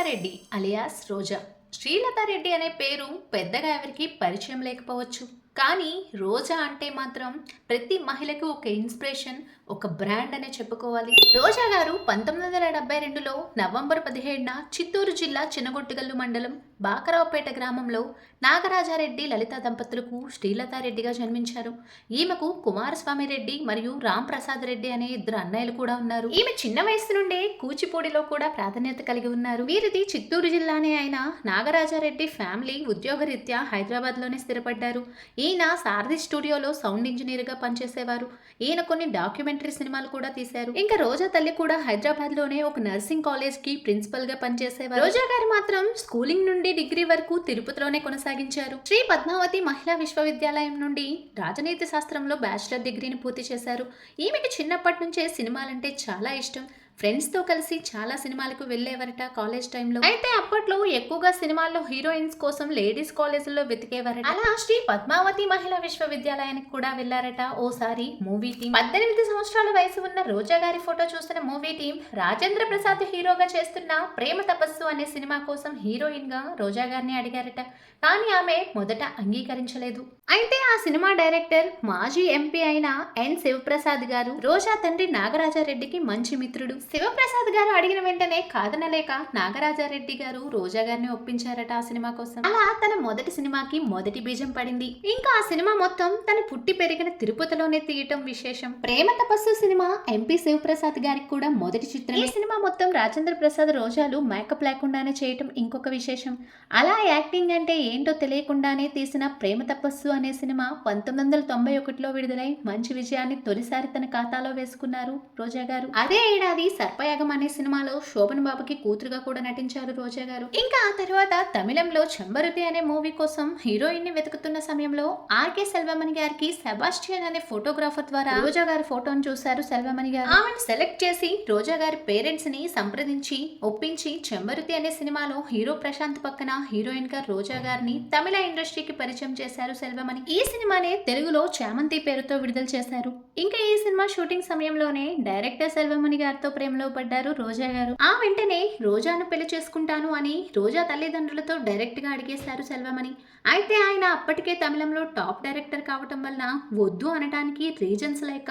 Srilatha Reddy alias రోజా. శ్రీలతారెడ్డి అనే పేరు పెద్దగా ఎవరికి పరిచయం లేకపోవచ్చు. కానీ రోజా అంటే మాత్రం ప్రతి మహిళకు ఒక ఇన్స్పిరేషన్ ఒక బ్రాండ్ అనే చెప్పుకోవాలి. రోజా గారు పంతొమ్మిది వందల డెబ్బై రెండులో నవంబర్ పదిహేడున చిత్తూరు జిల్లా చిన్నగొట్టుగల్లు మండలం బాకరావుపేట గ్రామంలో నాగరాజారెడ్డి లలిత దంపతులకు శ్రీలతారెడ్డిగా జన్మించారు. ఈమెకు కుమారస్వామి రెడ్డి మరియు రామ్ ప్రసాద్ రెడ్డి అనే ఇద్దరు అన్నయ్యలు కూడా ఉన్నారు. ఈమె చిన్న వయసు నుండే కూచిపూడిలో కూడా ప్రాధాన్యత కలిగి ఉన్నారు. వీరిది చిత్తూరు జిల్లానే అయిన నాగరాజారెడ్డి ఫ్యామిలీ ఉద్యోగరీత్యా హైదరాబాద్లోనే స్థిరపడ్డారు. ఈయన సారథి స్టూడియోలో సౌండ్ ఇంజనీర్గా పనిచేసేవారు. ఈయన కొన్ని డాక్యుమెంటరీ సినిమాలు కూడా తీశారు. ఇంకా రోజా తల్లి కూడా హైదరాబాద్లోనే ఒక నర్సింగ్ కాలేజ్కి ప్రిన్సిపల్గా పనిచేసేవారు. రోజా గారు మాత్రం స్కూలింగ్ నుండి డిగ్రీ వరకు తిరుపతిలోనే కొనసాగించారు. శ్రీ పద్మావతి మహిళా విశ్వవిద్యాలయం నుండి రాజనీతి శాస్త్రంలో బ్యాచిలర్ డిగ్రీని పూర్తి చేశారు. ఈమెకి చిన్నప్పటి నుంచే సినిమాలంటే చాలా ఇష్టం. ఫ్రెండ్స్తో కలిసి చాలా సినిమాలకు వెళ్ళేవారట కాలేజ్ టైంలో. అయితే అప్పట్లో ఎక్కువగా సినిమాల్లో హీరోయిన్స్ కోసం లేడీస్ కాలేజీల్లో వెతికేవారట. అలా శ్రీ పద్మావతి మహిళా విశ్వవిద్యాలయానికి కూడా వెళ్ళారట ఓసారి మూవీ టీం పద్దెనిమిది సంవత్సరాల వయసు ఉన్న రోజా గారి ఫోటో చూసిన మూవీ టీం రాజేంద్ర ప్రసాద్ హీరోగా చేస్తున్న ప్రేమ తపస్సు అనే సినిమా కోసం హీరోయిన్గా రోజా గారిని అడిగారట. కానీ ఆమె మొదట అంగీకరించలేదు. అయితే ఆ సినిమా డైరెక్టర్ మాజీ ఎంపీ అయిన ఎన్ శివప్రసాద్ గారు రోజా తండ్రి నాగరాజారెడ్డికి మంచి మిత్రుడు. శివప్రసాద్ గారు అడిగిన వెంటనే కాదనలేక నాగరాజారెడ్డి గారు రోజా గారిని ఒప్పించారట ఆ సినిమా కోసం. అలా తన మొదటి సినిమాకి మొదటి బీజం పడింది. ఇంకా ఆ సినిమా మొత్తం తన పుట్టి పెరిగిన తిరుపతిలోనే తీయటం విశేషం. ప్రేమ తపస్సు సినిమా ఎంపీ శివప్రసాద్ గారికి కూడా మొదటి చిత్రం ఈ సినిమా మొత్తం రాజేంద్ర ప్రసాద్ రోజాలు మేకప్ లేకుండానే చేయటం ఇంకొక విశేషం. అలా యాక్టింగ్ అంటే ఏంటో తెలియకుండానే తీసిన ప్రేమ తపస్సు అనే సినిమా పంతొమ్మిది వందల తొంభై ఒకటిలో విడుదలై మంచి విజయాన్ని తొలిసారి తన ఖాతాలో వేసుకున్నారు రోజా గారు. అదే ఏడాది సర్పయాగం అనే సినిమాలో శోభన్ బాబుకి కూతురుగా కూడా నటించారు రోజా గారు. ఇంకా ఆ తర్వాత తమిళంలో చెంబరుతి అనే మూవీ కోసం హీరోయిన్ని వెతుకుతున్న సమయంలో ఆర్కే సెల్వమణి గారికి సెబాస్టియన్ అనే ఫోటోగ్రాఫర్ ద్వారా రోజా గారి ఫోటోను చూశారు సెల్వమణి గారు. ఆమెను సెలెక్ట్ చేసి రోజా గారి పేరెంట్స్ని సంప్రదించి ఒప్పించి చెంబరుతి అనే సినిమాలో హీరో ప్రశాంత్ పక్కన హీరోయిన్గా రోజా గారిని తమిళ ఇండస్ట్రీకి పరిచయం చేశారు సెల్వమణి. ఈ సినిమానే తెలుగులో చామంతి పేరుతో విడుదల చేశారు. ఇంకా ఈ సినిమా షూటింగ్ సమయంలోనే డైరెక్టర్ సెల్వమణి గారితో ప్రేమలో పడ్డారు రోజా గారు. ఆ వెంటనే రోజాను పెళ్ళి చేసుకుంటాను అని రోజా తల్లిదండ్రులతో డైరెక్ట్గా అడిగేశారు సెల్వమణి. అయితే ఆయన అప్పటికే తమిళంలో టాప్ డైరెక్టర్ కావటం వలన వద్దు అనటానికి రీజన్స్ లేక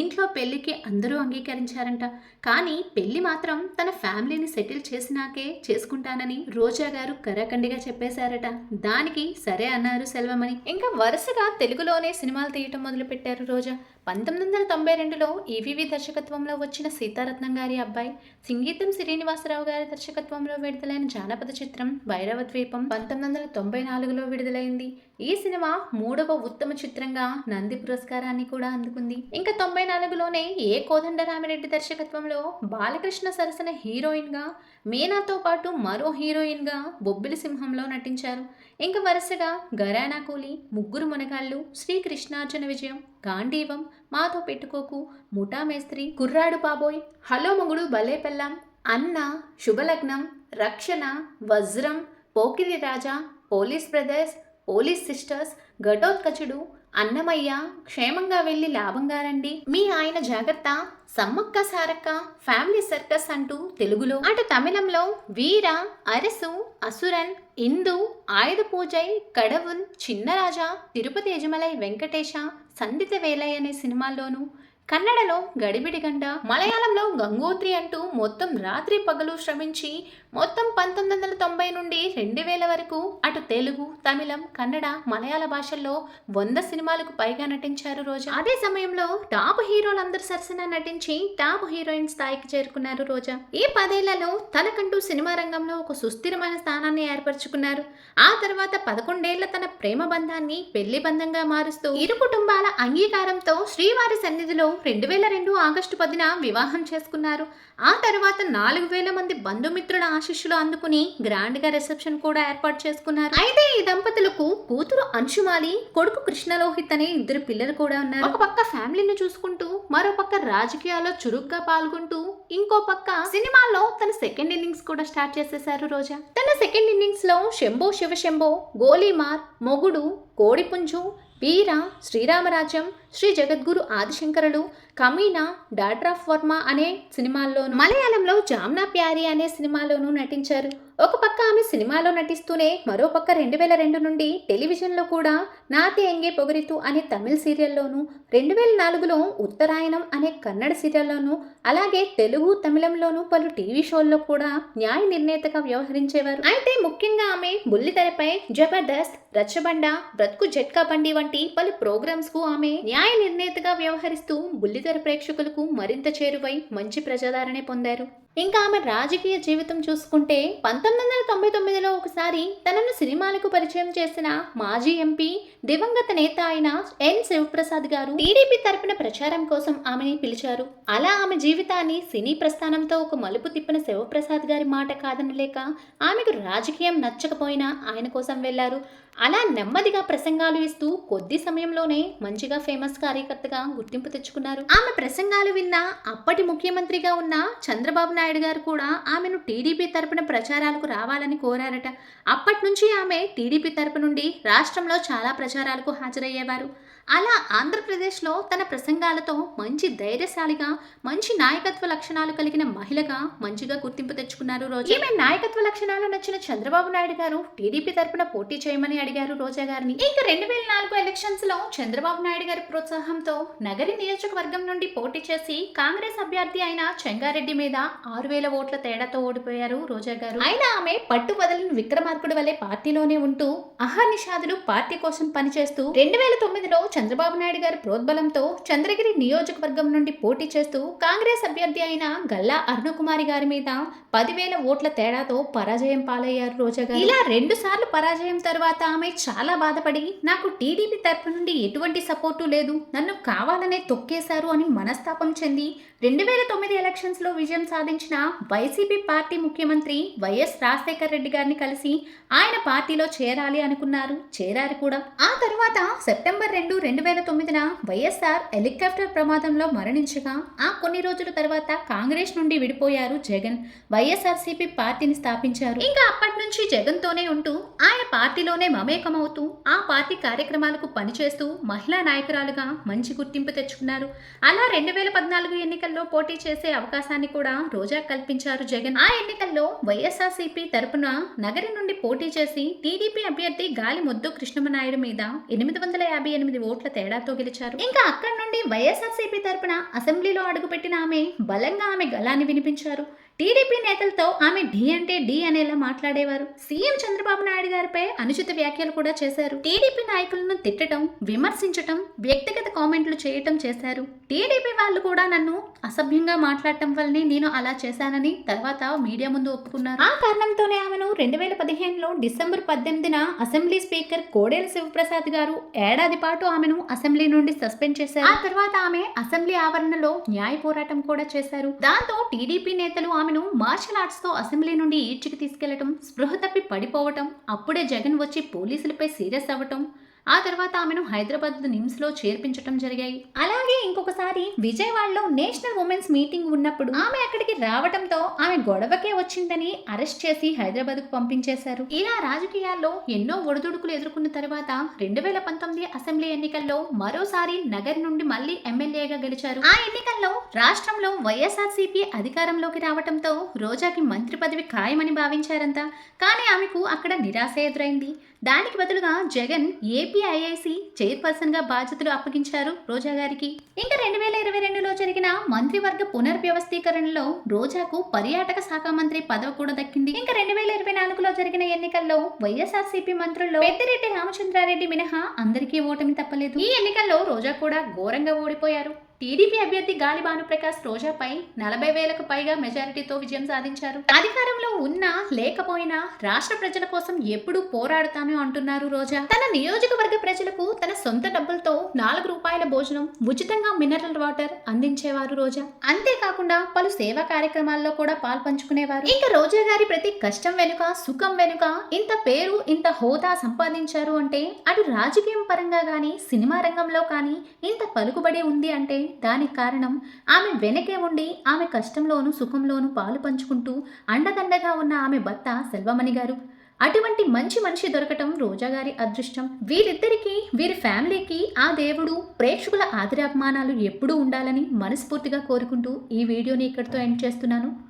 ఇంట్లో పెళ్ళికి అందరూ అంగీకరించారంట. కానీ పెళ్ళి మాత్రం తన ఫ్యామిలీని సెటిల్ చేసినాకే చేసుకుంటానని రోజా గారు కరాఖండిగా చెప్పేశారట. దానికి సరే అన్నారు సెల్వమని ఇంకా వరుసగా తెలుగులోనే సినిమాలు తీయటం మొదలుపెట్టారు రోజా. పంతొమ్మిది వందల తొంభై రెండులో ఈవీవి దర్శకత్వంలో వచ్చిన సీతారత్నం గారి అబ్బాయి సంగీతం శ్రీనివాసరావు గారి దర్శకత్వంలో విడుదలైన జానపద చిత్రం భైరవ ద్వీపం పంతొమ్మిది వందల తొంభై నాలుగులో విడుదలైంది. ఈ సినిమా మూడవ ఉత్తమ చిత్రంగా నంది పురస్కారాన్ని కూడా అందుకుంది. ఇంకా తొంభై నాలుగులోనే ఏ కోదండరామిరెడ్డి దర్శకత్వంలో బాలకృష్ణ సరసన హీరోయిన్గా మీనాతో పాటు మరో హీరోయిన్గా బొబ్బిలి సింహంలో నటించారు. ఇంకా వరుసగా గరానా కూలి ముగ్గురు మునగాళ్ళు శ్రీకృష్ణార్జున విజయం గాంధీవం మాతో పెట్టుకోకు. ముఠా మేస్త్రి కుర్రాడు బాబోయ్. హలో మొగుడు భలే పెళ్ళాం. Anna Subhalagnam. Rakshana Vajram. Pokiri Raja police brothers police sisters. Ghatotkachudu Annamayya క్షేమంగా వెళ్ళి లాభంగా రండి. మీ ఆయన జాగ్రత్త. సమ్మక్క సారక్క ఫ్యామిలీ సర్కస్ అంటూ తెలుగులో. అటు తమిళంలో వీర అరసు అసురన్ ఇందు ఆయుధ పూజై కడవున్ చిన్నరాజా తిరుపతి యజమలై వెంకటేశ సందిత వేలై అనే సినిమాల్లోనూ కన్నడలో గడిబిడిగండ మలయాళంలో గంగోత్రి అంటూ మొత్తం రాత్రి పగలు శ్రమించి మొత్తం పంతొమ్మిది వందల తొంభై నుండి రెండు వేల వరకు అటు తెలుగు తమిళం కన్నడ మలయాళ భాషల్లో వంద సినిమాలకు పైగా నటించారు రోజా. అదే సమయంలో టాప్ హీరోలందరి సరసన నటించి టాప్ హీరోయిన్ స్థాయికి చేరుకున్నారు రోజా. ఈ పదేళ్ళలో తనకంటూ సినిమా రంగంలో ఒక సుస్థిరమైన స్థానాన్ని ఏర్పరచుకున్నారు. ఆ తర్వాత పదకొండేళ్ళ తన ప్రేమ బంధాన్ని పెళ్ళి బంధంగా మారుస్తూ ఇరు కుటుంబాల అంగీకారంతో శ్రీవారి సన్నిధిలో రెండు వేల రెండు ఆగస్టు పదిన వివాహం చేసుకున్నారు. ఆ తర్వాత నాలుగు వేల మంది బంధుమిత్రుల ఆశీస్సులు అందుకుని గ్రాండ్గా రిసెప్షన్ కూడా ఏర్పాటు చేసుకున్నారు. అయితే ఈ దంపతులకు కూతురు అంశుమాలి కొడుకు కృష్ణలోహిత్ అనే ఇద్దరు పిల్లలు కూడా ఉన్నారు. ఒక పక్క ఫ్యామిలీని చూసుకుంటూ మరో పక్క రాజకీయాల్లో చురుగ్గా పాల్గొంటూ ఇంకో పక్క సినిమాల్లో తన సెకండ్ ఇన్నింగ్స్ కూడా స్టార్ట్ చేసేశారు రోజా. తన సెకండ్ ఇన్నింగ్స్లో శంభో శివశంభో గోలీమార్ మొగుడు కోడిపుంజు వీర శ్రీరామరాజ్యం శ్రీ జగద్గురు ఆదిశంకరులు కమీనా డాడ్రాఫ్ ఆఫ్ వర్మ అనే సినిమాల్లోను మలయాళంలో జామ్నా ప్యారి అనే సినిమాలోనూ నటించారు. ఒక పక్క ఆమె సినిమాలో నటిస్తూనే మరో పక్క రెండు వేల రెండు నుండి టెలివిజన్లో కూడా నాతే ఎంగే పొగరితు అనే తమిళ సీరియల్లోనూ రెండు వేల నాలుగులో ఉత్తరాయణం అనే కన్నడ సీరియల్లోనూ అలాగే తెలుగు తమిళంలోనూ పలు టీవీ షోల్లో కూడా న్యాయ నిర్ణేతగా వ్యవహరించేవారు. అయితే ముఖ్యంగా ఆమె బుల్లితెరపై జబర్దస్త్ రచ్చబండ బ్రతుకు జట్కా బండి వంటి పలు ప్రోగ్రామ్స్కు ఆమె న్యాయ నిర్ణేతగా వ్యవహరిస్తూ బుల్లితెర ప్రేక్షకులకు మరింత చేరువై మంచి ప్రజాదరణ పొందారు. ఇంకా ఆమె రాజకీయ జీవితం చూసుకుంటే పంతొమ్మిది వందల తొంభై తొమ్మిదిలో ఒకసారి తనను సినిమాలకు పరిచయం చేసిన మాజీ ఎంపీ దివంగత నేత అయిన ఎన్. శివప్రసాద్ గారు టీడీపీ తరపున ప్రచారం కోసం ఆమెని పిలిచారు. అలా ఆమె జీవితాన్ని సినీ ప్రస్థానంతో ఒక మలుపు తిప్పిన శివప్రసాద్ గారి మాట కాదనలేక ఆమెకు రాజకీయం నచ్చకపోయినా ఆయన కోసం వెళ్ళారు. అలా నెమ్మదిగా ప్రసంగాలు ఇస్తూ కొద్ది సమయంలోనే మంచిగా ఫేమస్ కార్యకర్తగా గుర్తింపు తెచ్చుకున్నారు. ఆమె ప్రసంగాలు విన్న అప్పటి ముఖ్యమంత్రిగా ఉన్న చంద్రబాబు నాయుడు గారు కూడా ఆమెను టీడీపీ తరపున ప్రచారాలకు రావాలని కోరారట. అప్పటి నుంచి ఆమె టీడీపీ తరపు నుండి రాష్ట్రంలో చాలా ప్రచారాలకు హాజరయ్యేవారు. అలా ఆంధ్రప్రదేశ్లో తన ప్రసంగాలతో మంచి ధైర్యశాలిగా మంచి నాయకత్వ లక్షణాలు కలిగిన మహిళగా మంచిగా గుర్తింపు తెచ్చుకున్నారు రోజా. ఈమె నాయకత్వ లక్షణాలు నచ్చిన చంద్రబాబు నాయుడు గారు టీడీపీ తరపున పోటీ చేయమని అడిగారు రోజా గారిని. ఇక రెండు వేల నాలుగు ఎలక్షన్స్లో చంద్రబాబు నాయుడు గారి ప్రోత్సాహంతో నగరి నియోజకవర్గం నుండి పోటీ చేసి కాంగ్రెస్ అభ్యర్థి అయిన చెంగారెడ్డి మీద ఆరు వేల ఓట్ల తేడాతో ఓడిపోయారు రోజా గారు. అయినా ఆమె పట్టు వదలని విక్రమార్కుడు వలె పార్టీలోనే ఉంటూ అహర్నిషాదులు పార్టీ కోసం పనిచేస్తూ రెండు వేల తొమ్మిదిలో చంద్రబాబు నాయుడు గారి ప్రోద్బలంతో చంద్రగిరి నియోజకవర్గం నుండి పోటీ చేస్తూ కాంగ్రెస్ అభ్యర్థి అయిన గల్లా అరుణకుమారి గారి మీద పదివేల ఓట్ల తేడాతో పరాజయం పాలయ్యారు రోజా గారు. ఇలా రెండు సార్లు పరాజయం తర్వాత ఆమె చాలా బాధపడి నాకు టీడీపీ తరపు నుండి ఎటువంటి సపోర్టు లేదు. నన్ను కావాలనే తొక్కేశారు అని మనస్తాపం చెంది రెండు వేల తొమ్మిది ఎలక్షన్స్లో విజయం సాధించిన వైసీపీ పార్టీ ముఖ్యమంత్రి వైఎస్ రాజశేఖర్ రెడ్డి గారిని కలిసి ఆయన పార్టీలో చేరాలి అనుకున్నారు. చేరారు కూడా. ఆ తర్వాత సెప్టెంబర్ రెండు రెండు వేల తొమ్మిదిన వైఎస్ఆర్ హెలికాప్టర్ ప్రమాదంలో మరణించగా ఆ కొన్ని రోజుల తర్వాత కాంగ్రెస్ నుండి విడిపోయారు జగన్. వైఎస్ఆర్సీపీ పార్టీని స్థాపించారు. ఇంకా అప్పటి నుంచి జగన్ తోనే ఉంటూ ఆయన పార్టీలోనే మమేకమవుతూ ఆ పార్టీ కార్యక్రమాలకు పనిచేస్తూ మహిళా నాయకురాలుగా మంచి గుర్తింపు తెచ్చుకున్నారు. అలా రెండు వేల పద్నాలుగు ఎన్నికల్లో పోటీ చేసే అవకాశాన్ని కూడా రోజా కల్పించారు జగన్. ఆ ఎన్నికల్లో వైఎస్ఆర్సీపీ తరపున నగరి నుండి పోటీ చేసి టీడీపీ అభ్యర్థి గాలి ముద్దు కృష్ణమనాయుడు మీద ఎనిమిది వందల యాభై ఎనిమిది ఓట్ల తేడాతో గెలిచారు. ఇంకా అక్కడి నుండి వైఎస్ఆర్సీపీ తరపున అసెంబ్లీలో అడుగుపెట్టిన ఆమె బలంగా ఆమె గలాన్ని వినిపించారు. టీడీపీ నేతలతో ఆమె డి అంటే డి అనేలా మాట్లాడేవారు. సీఎం చంద్రబాబు నాయుడు గారిపై అనుచిత వ్యాఖ్యలు కూడా చేశారు. టీడీపీ నాయకులను తిట్టడం విమర్శించటం వ్యక్తిగత కామెంట్లు చేయటం చేశారు. టీడీపీ వాళ్ళు కూడా నన్ను అసభ్యంగా మాట్లాడటం వల్లనే నేను అలా చేశానని తర్వాత మీడియా ముందు ఒప్పుకున్నారు. ఆ కారణంతోనే ఆమెను రెండు వేల పదిహేనులో డిసెంబర్ పద్దెనిమిదిన అసెంబ్లీ స్పీకర్ కోడేల శివప్రసాద్ గారు ఏడాది పాటు ఆమెను అసెంబ్లీ నుండి సస్పెండ్ చేశారు. ఆ తర్వాత ఆమె అసెంబ్లీ ఆవరణలో న్యాయ పోరాటం కూడా చేశారు. దాంతో టీడీపీ నేతలు ఆమె ఆమెను మార్షల్ ఆర్ట్స్తో అసెంబ్లీ నుండి ఈడ్చికి తీసుకెళ్ళటం స్పృహ తప్పి పడిపోవటం అప్పుడే జగన్ వచ్చి పోలీసులపై సీరియస్ అవ్వటం ఆ తర్వాత ఆమెను హైదరాబాద్ నిమ్స్లో చేర్పించటం జరిగాయి. అలాగే ఇంకొకసారి విజయవాడలో నేషనల్ ఉమెన్స్ మీటింగ్ ఉన్నప్పుడు ఆమె అక్కడికి రావడంతో ఆమె గొడవకే వచ్చిందని అరెస్ట్ చేసి హైదరాబాద్కు పంపించేశారు. ఇలా రాజకీయాల్లో ఎన్నో ఒడిదుడుకులు ఎదుర్కొన్న తర్వాత రెండు వేల పంతొమ్మిది అసెంబ్లీ ఎన్నికల్లో మరోసారి నగర్ నుండి మళ్ళీ ఎమ్మెల్యేగా గెలిచారు. ఆ ఎన్నికల్లో రాష్ట్రంలో వైఎస్ఆర్సీపీ అధికారంలోకి రావడంతో రోజాకి మంత్రి పదవి ఖాయమని భావించారంతా కానీ ఆమెకు అక్కడ నిరాశ ఎదురైంది. దానికి బదులుగా జగన్ ఏపీఐఐసి చైర్పర్సన్గా బాధ్యతలు అప్పగించారు రోజా గారికి. ఇంకా రెండు వేల ఇరవై రెండులో జరిగిన మంత్రివర్గ పునర్వ్యవస్థీకరణలో రోజాకు పర్యాటక శాఖ మంత్రి పదవి కూడా దక్కింది. ఇంకా రెండు వేల ఇరవై నాలుగులో జరిగిన ఎన్నికల్లో వైఎస్ఆర్సీపీ మంత్రుల్లో పెద్దిరెడ్డి రామచంద్రారెడ్డి మినహా అందరికీ ఓటమి తప్పలేదు. ఈ ఎన్నికల్లో రోజా కూడా ఘోరంగా ఓడిపోయారు. టీడీపీ అభ్యర్థి గాలి భానుప్రకాష్ రోజాపై నలభై వేలకు పైగా మెజారిటీతో విజయం సాధించారు. అధికారంలో ఉన్నా లేకపోయినా రాష్ట్ర ప్రజల కోసం ఎప్పుడూ పోరాడుతాను అంటున్నారు రోజా. తన నియోజకవర్గ ప్రజలకు తన సొంత డబ్బులతో నాలుగు రూపాయల భోజనం ఉచితంగా మినరల్ వాటర్ అందించేవారు రోజా. అంతేకాకుండా పలు సేవా కార్యక్రమాల్లో కూడా పాల్పంచుకునేవారు. ఇంకా రోజా గారి ప్రతి కష్టం వెనుక సుఖం వెనుక ఇంత పేరు ఇంత హోదా సంపాదించారు అంటే అటు రాజకీయం పరంగా కానీ సినిమా రంగంలో కానీ ఇంత పలుకుబడి ఉంది అంటే దానికి కారణం ఆమె వెనకే ఉండి ఆమె కష్టంలోను సుఖంలోను పాలు పంచుకుంటూ అండదండగా ఉన్న ఆమె భర్త సెల్వమణి గారు. అటువంటి మంచి మనిషి దొరకటం రోజాగారి అదృష్టం. వీరిద్దరికీ వీరి ఫ్యామిలీకి ఆ దేవుడు ప్రేక్షకుల ఆదరాభిమానాలు ఎప్పుడూ ఉండాలని మనస్ఫూర్తిగా కోరుకుంటూ ఈ వీడియోని ఇక్కడితో ఎండ్ చేస్తున్నాను.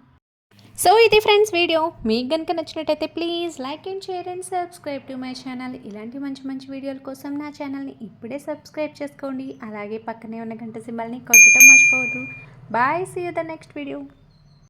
సో ఇది ఫ్రెండ్స్ వీడియో మీకు కనుక నచ్చినట్టయితే please like and share and subscribe to my channel ఇలాంటి మంచి మంచి వీడియోల కోసం నా ఛానల్ని ఇప్పుడే సబ్స్క్రైబ్ చేసుకోండి. అలాగే పక్కనే ఉన్న గంట సింబల్ని కొట్టడం మర్చిపోవద్దు. Bye see you the next video